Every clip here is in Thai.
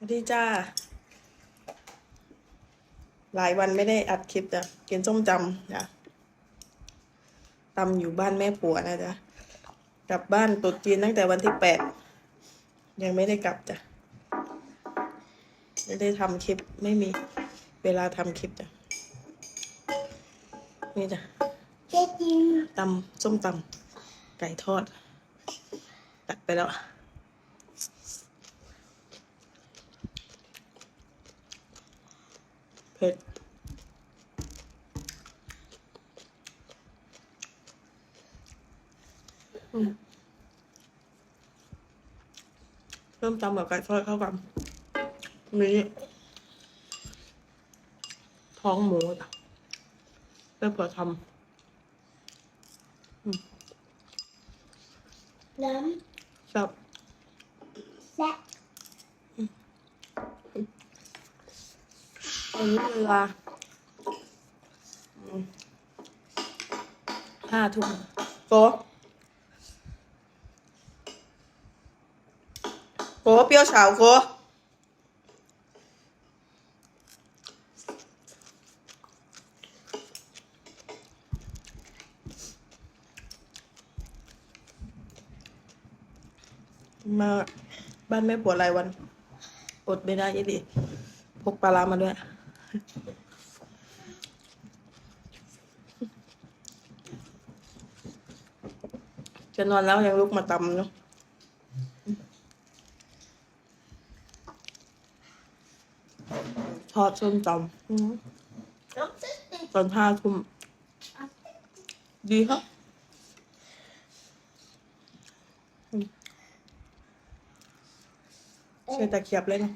สวัสดีจ้า หลายวันไม่ได้อัดคลิปจ้ะกินส้มตำจ้ะตำอยู่บ้านแม่ผัวนะจ๊ะกลับบ้านตรุษจีนตั้งแต่วันที่แปดยังไม่ได้กลับจ้ะไม่ได้ทำคลิปไม่มีเวลาทำคลิปจ้ะนี่จ้ะเจ๊จิมตำส้มตำไก่ทอด ตักไปแล้ว เผ็ดอืมเริ่มตำกับไก่ทอดเข้ากันนี่ท้องหมูจ้ะเริ่มเปิดทำน้ชอบำและ อันนี้เวลาอืมห้าทุ่มโกโกเปรี้ยวเฉาโกมาบ้านแม่ปวดรายวัน อดไม่ได้ยี่ดิพกปลาร้ามาด้วย จะนอนแล้วยังลุกมาตำเนาะทอดส้มตำอืมตอนห้าทุ่มดีครับอืมใช้ตะเกียบเลยเนาะ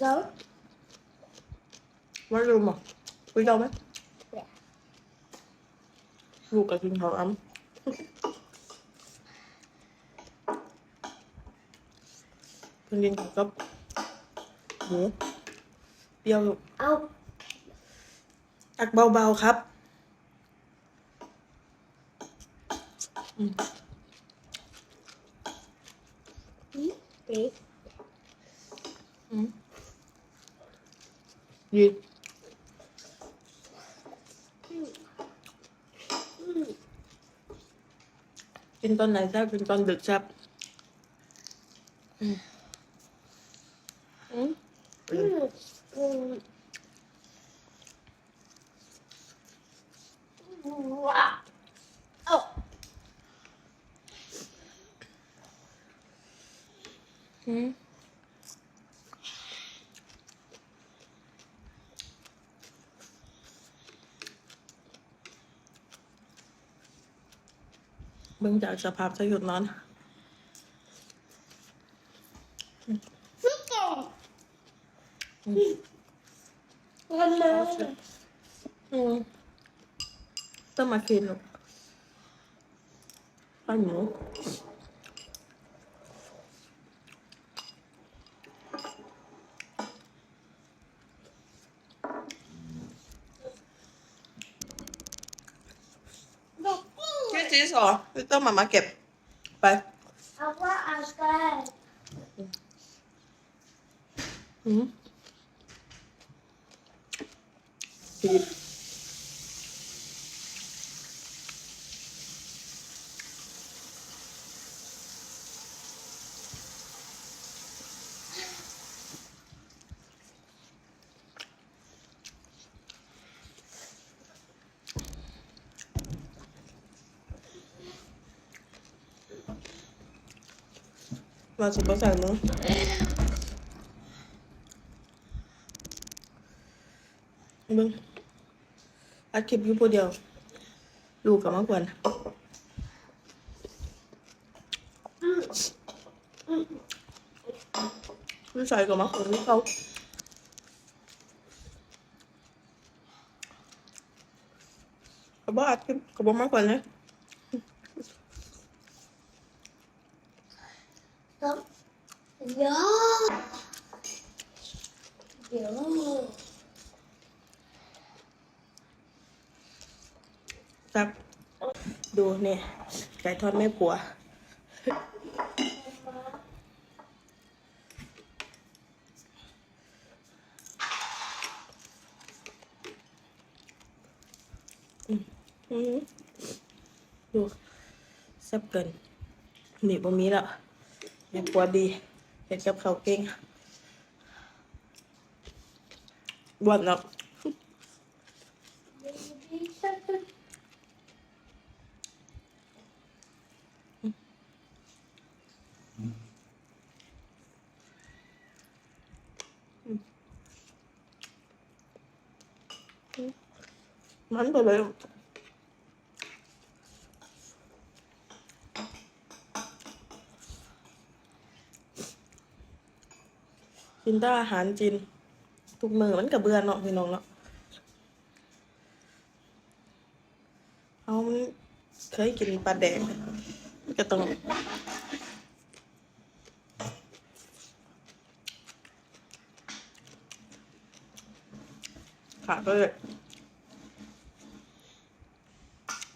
แล้วว่าลืมอะคุยเราไหม ลูกกับกินเขาวอ้ำเพิ่งกินข้าวกับหมูเปรี้ยวลูกเอาตักเบาๆครับอืมเด็กอืมยืด กินตอนไหนแซ่บกินตอนดึกแซ่บอืมอืม อืมอืมว้าวโอ้ อืม เบิ่งจากสภาพจะหยุดนอนซึ่งเก่งกันเลยอืมต้องมากินลูกข้าวหมูชื่ อจีสอพี่ต้องมามาเก็บไปเอาว่าอาสาอืม ปีบมาสุดก็ใส่มือมึงอัดคลิปอยู่ผู้เดียว ลูกกับมากวนพี่ชายกับมากวนที่เขาเขาบอกอัดคลิปเขาบอกมากวนะต้อ โยโยครับ ดูเนี่ยไก่ทอดแม่ผัวดูแซ่บเกินหนีบตรงนี้แล้วแม่ผัวดี เห็ดกับเขาวเก่งบวนเนาะมันไปเลย กินแต่อาหารจีนทุกมือมันกับเบื่อเนาะพี่น้องเนาะเขาเคยกินปลาแดงก็ต้องขาก็เลย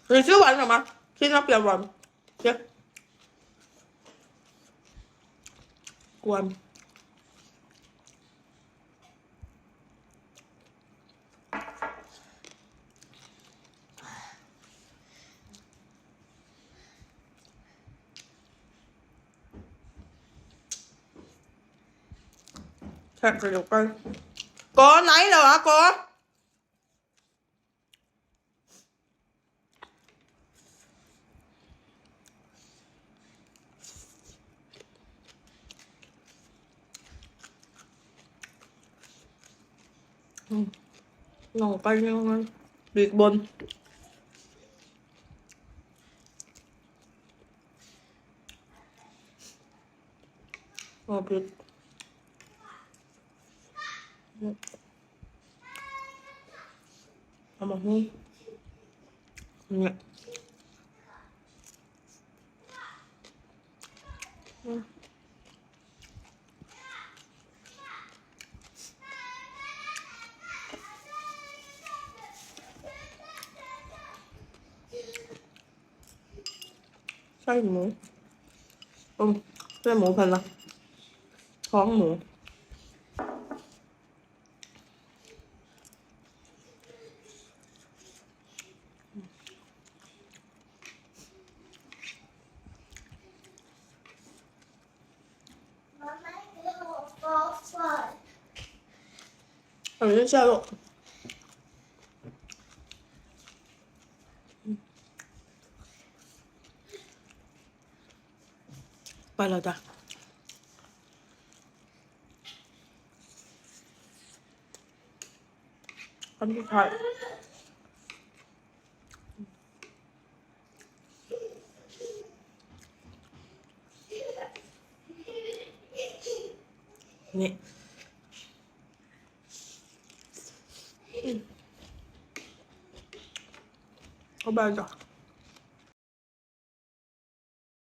หรือชื่อวันหรอมะคิดว่าเปลี่ยนวันเจ๊กวน โอ้บิดเอามาหุ้เนี่ยอืมไส้ห มูอืมไส้หมูพันละท้อง อันนี้ใช่ลูกไปแล้ วจ้